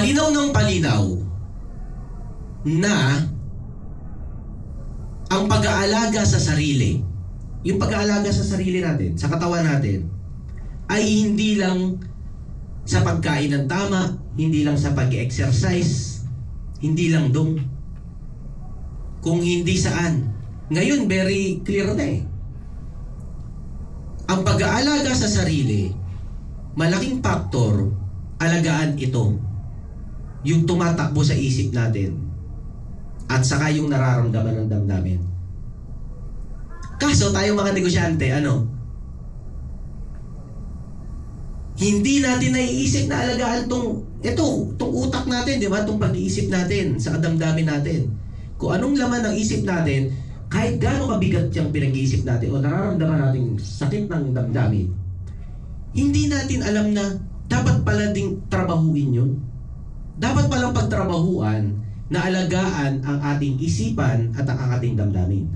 malinaw ng palinaw na ang pag-aalaga sa sarili, yung pag-aalaga sa sarili natin, sa katawan natin, ay hindi lang sa pagkain ng tama, hindi lang sa pag-exercise, hindi lang doon. Kung hindi saan. Ngayon, very clear na eh. Ang pag-aalaga sa sarili, malaking faktor, alagaan ito. Yung tumatakbo sa isip natin. At saka yung nararamdaman ng damdamin. Kaso tayong mga negosyante, ano? Hindi natin naiisip na alagaan tong ito, tong utak natin, di ba? Tong pag-iisip natin sa kadamdamin natin. Kung anong laman ng isip natin, kahit gaano kabigat yung pinag-iisip natin o nararamdaman natin sakit ng damdamin, hindi natin alam na dapat pala ding trabahuin yun. Dapat palang pagtrabahuan na alagaan ang ating isipan at ang ating damdamin.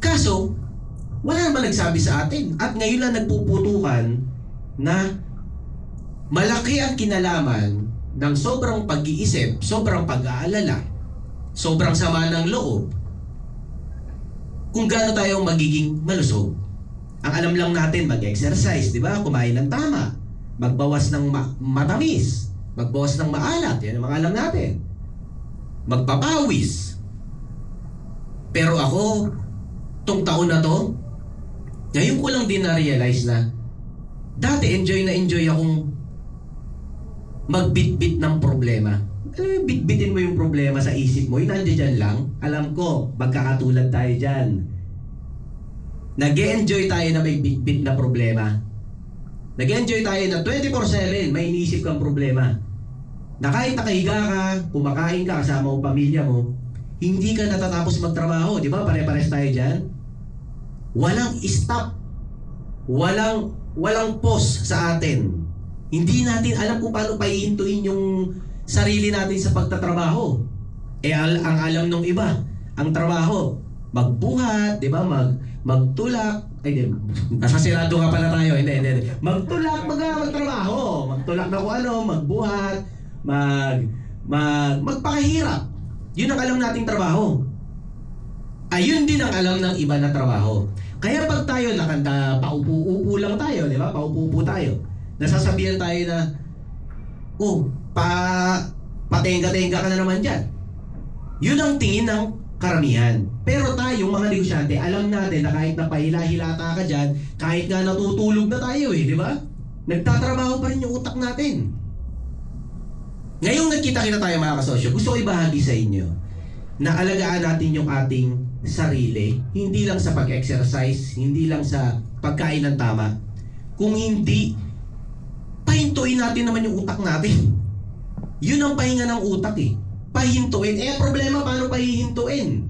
Kaso, wala naman nagsabi sa atin. At ngayon lang nagpuputukan na malaki ang kinalaman ng sobrang pag-iisip, sobrang pag-aalala, sobrang sama ng loob, kung gaano tayo magiging malusog. Ang alam lang natin, mag-exercise, di ba? Kumain ng tama, magbawas ng ma- matamis, magbawas ng maalat, yan ang mga alam natin. Magpapawis. Pero ako, tong taon na to, ngayon ko lang din na-realize na dati enjoy na enjoy akong magbitbit ng problema. Alam mo, bitbitin mo yung problema sa isip mo, yun nandiyan lang. Alam ko, magkakatulad tayo dyan. nag enjoy tayo na may bitbit na problema. nag enjoy tayo na 24-7, may iniisip kang problema. Na kahit nakahiga ka, kumakain ka kasama mo pamilya mo, hindi ka natatapos magtrabaho. Di ba? Pare-pares tayo dyan. Walang stop. Walang, walang pause sa atin. Hindi natin alam kung paano paihintuin yung sarili natin sa pagtatrabaho. Eh al- ang alam ng iba, ang trabaho, magbuhat, 'di ba? Mag magtulak, ay di, nasasirado nga pala tayo. Hindi, hindi, hindi. Magtulak, mag magtrabaho, magtulak na kung ano, magbuhat, mag mag magpakahirap. 'Yun ang alam nating trabaho. Ayun din ang alam ng iba na trabaho. Kaya pag tayo nakanta, paupo-upo lang tayo, di ba? Paupo-upo tayo. Nasasabihan tayo na, oh, pa, patenga-tenga ka na naman dyan. Yun ang tingin ng karamihan. Pero tayo, mga negosyante, alam natin na kahit napahila-hilata ka dyan, kahit nga natutulog na tayo eh, di ba? Nagtatrabaho pa rin yung utak natin. Ngayong nagkita-kita tayo mga kasosyo, gusto ko ibahagi sa inyo na alagaan natin yung ating sarili, hindi lang sa pag-exercise, hindi lang sa pagkain ng tama, kung hindi, pahintuin natin naman yung utak natin. Yun ang pahinga ng utak eh. Pahintuin. Eh, problema paano pahihintuin?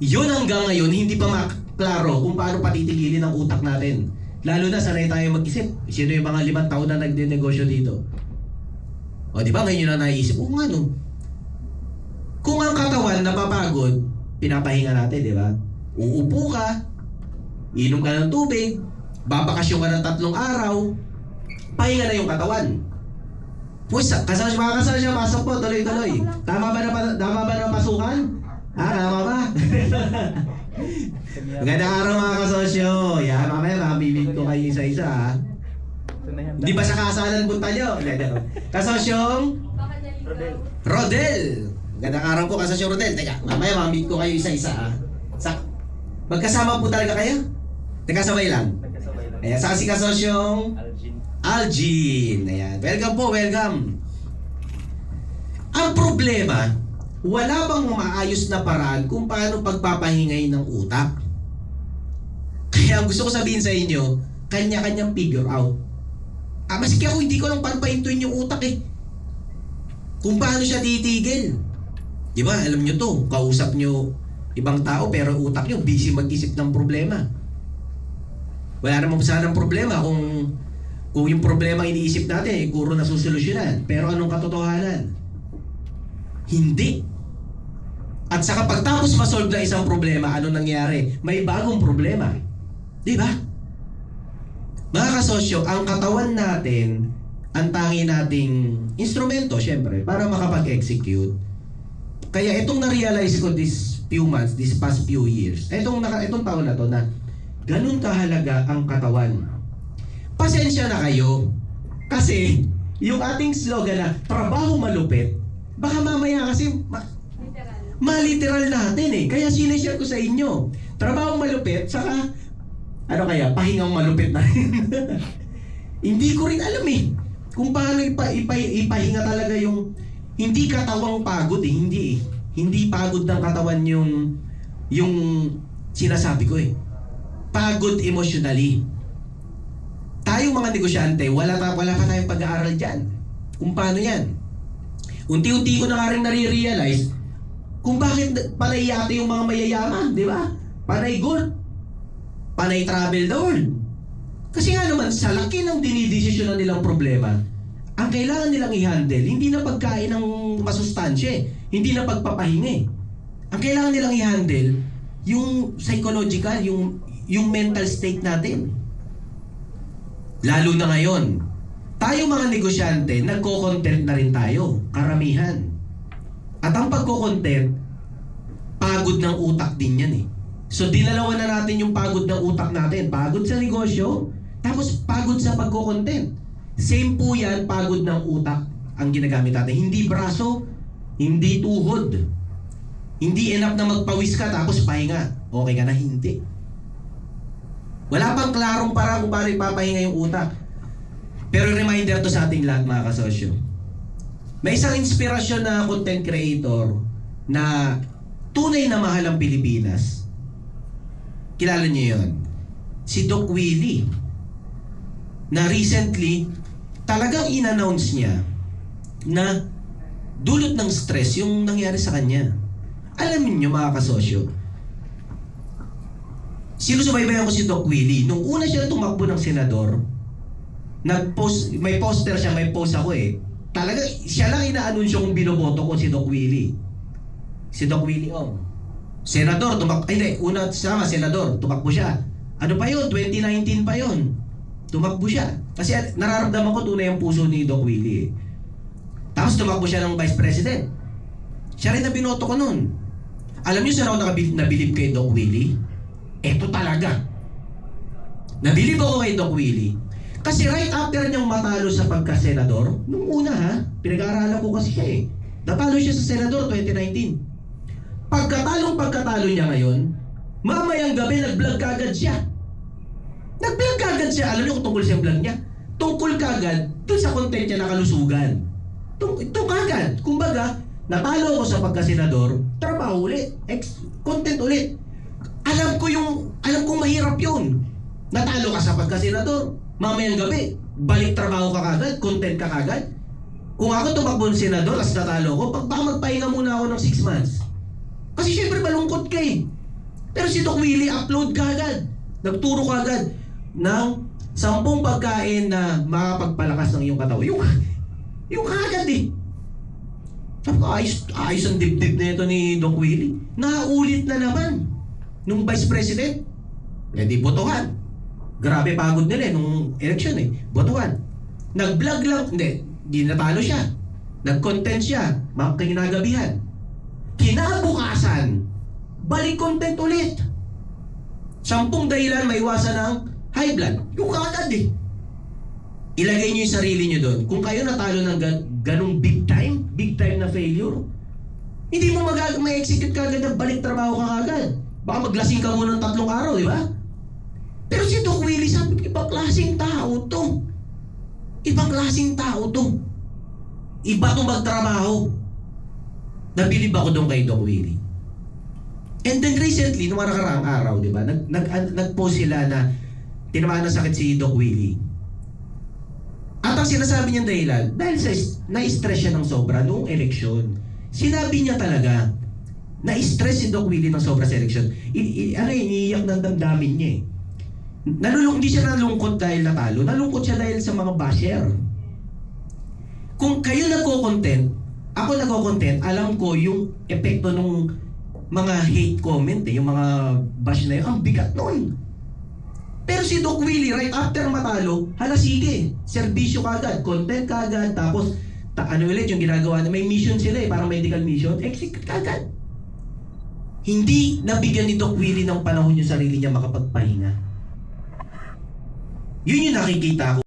Yun hanggang ngayon, hindi pa maklaro kung paano patitigilin ang utak natin. Lalo na sanay tayo mag-isip. Sino yung mga limang taon na nagde-negosyo dito? O, di ba ngayon yun na naisip? Oo nga no. Kung ang katawan napapagod, pinapahinga natin, di ba? Uupo ka, inom ka ng tubig, babakasyon ka ng tatlong araw, pahinga na yung katawan. Pues, kasama siya, mga kasama siya, pasok po, tuloy-tuloy. Tama ba na, tama ba na pasukan? Ha, tama ba? Magandang araw mga kasosyo. Yan, mamaya mabibig ko kayo isa-isa ha. Hindi ba sa kasalan punta nyo? Kasosyong Rodel. Magandang araw po kasosyong Rodel. Teka, mamaya mabibig ko kayo isa-isa ha. Sa, magkasama po talaga kayo? Nagkasabay lang. Nagkasabay lang. Ayan, saka si kasosyong Algin. Algin. Ayan. Welcome po, welcome. Ang problema, wala bang maayos na paraan kung paano pagpapahingay ng utak? Kaya ang gusto ko sabihin sa inyo, kanya-kanyang figure out. Ah, maski ako hindi ko lang paano pahintuin yung utak eh. Kung paano siya titigil. Di ba? Alam nyo to, kausap nyo ibang tao pero utak nyo busy mag-isip ng problema. Wala namang sanang problema kung kung yung problema iniisip natin, eh, kuro na susolusyonan. Pero anong katotohanan? Hindi. At saka pagtapos masolve na isang problema, ano nangyari? May bagong problema. Di ba? Mga kasosyo, ang katawan natin ang tangi nating instrumento, syempre, para makapag-execute. Kaya itong na-realize ko this few months, this past few years, itong, naka, itong taon na to na ganun kahalaga ang katawan. Pasensya na kayo. Kasi, yung ating slogan na, trabaho malupit, baka mamaya kasi, ma- Literal. maliteral natin eh. Kaya sinishare ko sa inyo. Trabaho malupit, saka, ano kaya, pahingang malupit na rin. Hindi ko rin alam eh. Kung paano ipa, ipa, ipahinga talaga yung, hindi katawang pagod eh, hindi eh. Hindi pagod ng katawan yung, yung sinasabi ko eh. Pagod emotionally. Tayong mga negosyante, wala, pa, wala pa tayong pag-aaral dyan. Kung paano yan. Unti-unti ko na nga rin nare-realize kung bakit panay yata yung mga mayayaman, di ba? Panay gold. Panay travel world. Kasi nga naman, sa laki ng dinidesisyon nilang problema, ang kailangan nilang i-handle, hindi na pagkain ng masustansya. Hindi na pagpapahinga eh. Ang kailangan nilang i-handle, yung psychological, yung, yung mental state natin. Lalo na ngayon, tayo mga negosyante, nagko-content na rin tayo, karamihan. At ang pagko-content, pagod ng utak din yan eh. So dinalawan na natin yung pagod ng utak natin. Pagod sa negosyo, tapos pagod sa pagko-content. Same po yan, pagod ng utak ang ginagamit natin. Hindi braso, hindi tuhod. Hindi enough na magpawis ka tapos pahinga. Okay ka na, hindi. Wala pang klarong para kung paano ipapahinga yung utak. Pero reminder to sa ating lahat mga kasosyo. May isang inspirasyon na content creator na tunay na mahal ang Pilipinas. Kilala niyo yon? Si Doc Willie. Na recently, talagang in-announce niya na dulot ng stress yung nangyari sa kanya. Alam niyo mga kasosyo, sinusubaybayan ko si Doc Willie. Nung una siya tumakbo ng senador, nag-post, may poster siya, may post ako eh. Talaga, siya lang inaanunsyo kung binoboto ko si Doc Willie. Si Doc Willie Ong. Senador, tumak... Ay, hindi, una sama, senador, tumakbo siya. Ano pa yun? 2019 pa yun. Tumakbo siya. Kasi nararamdaman ko tunay ang puso ni Doc Willie eh. Tapos tumakbo siya ng Vice President. Siya rin na binoto ko noon. Alam niyo saan ako nakabilib, nabilib kay Doc Willie? Eto talaga. Nabilib ako kay Doc Willie. Kasi right after niyang matalo sa pagka-senador, nung una ha, pinag-aaralan ko kasi siya eh. Natalo siya sa senador 2019. Pagkatalong pagkatalo niya ngayon, mamayang gabi nag-vlog kagad siya. Nag-vlog kagad siya. Alam niyo kung tungkol siya vlog niya? Tungkol kagad dun sa content niya na kalusugan. Tung, ito kagad. Kumbaga, natalo ko sa pagka-senador, trabaho ulit. Ex, content ulit. Alam ko yung, alam kong mahirap yun. Natalo ka sa pagka-senador, mamayang gabi, balik trabaho ka kagad, content ka kagad. Kung ako tumakbo ng senador, as natalo ko, baka magpahinga muna ako ng 6 months. Kasi syempre malungkot ka eh. Pero si Doc Willie, upload ka agad. Nagturo ka agad ng sampung pagkain na makapagpalakas ng iyong katawan. Yung, yung kagad eh. Ayos, ayos ang dibdib na ito ni Doc Willie. Naulit na naman. Nung Vice President, eh di botohan. Grabe pagod nila eh, nung election eh. Botohan. Nag-vlog lang, hindi, di natalo siya. Nag-content siya, mga kinagabihan. Kinabukasan, balik content ulit. Sampung dahilan maiwasan ng high blood. Yung kagad eh. Ilagay niyo yung sarili niyo doon. Kung kayo natalo ng gan ganong big time, big time na failure, hindi mo mag may execute kagad na balik trabaho ka kagad. Baka maglasing ka muna ng tatlong araw, di ba? Pero si Doc Willie sabi, ibang klaseng tao to. Ibang klaseng tao to. Iba to magtrabaho. Nabilib ako doon kay Doc Willie. And then recently, nung nakaraang araw, di ba, nag, nag, nag-post sila na tinamaan ng sakit si Doc Willie. At ang sinasabi niyang dahilan, dahil sa na-stress siya ng sobra noong eleksyon, sinabi niya talaga, na-stress si Doc Willie ng sobra sa eleksyon. I, i, ano, iniiyak ng damdamin niya eh. Nalulung, hindi siya nalungkot dahil natalo, nalungkot siya dahil sa mga basher. Kung kayo nagko-content, ako nagko-content, alam ko yung epekto ng mga hate comment, eh, yung mga bash na yun, ang bigat nun. Pero si Doc Willie, right after matalo, hala sige, serbisyo kagad, content kagad, tapos ta ano ulit yung ginagawa na may mission sila eh, parang medical mission, execute kagad. Hindi nabigyan ni Doc Willie ng panahon yung sarili niya makapagpahinga. Yun yung nakikita ko.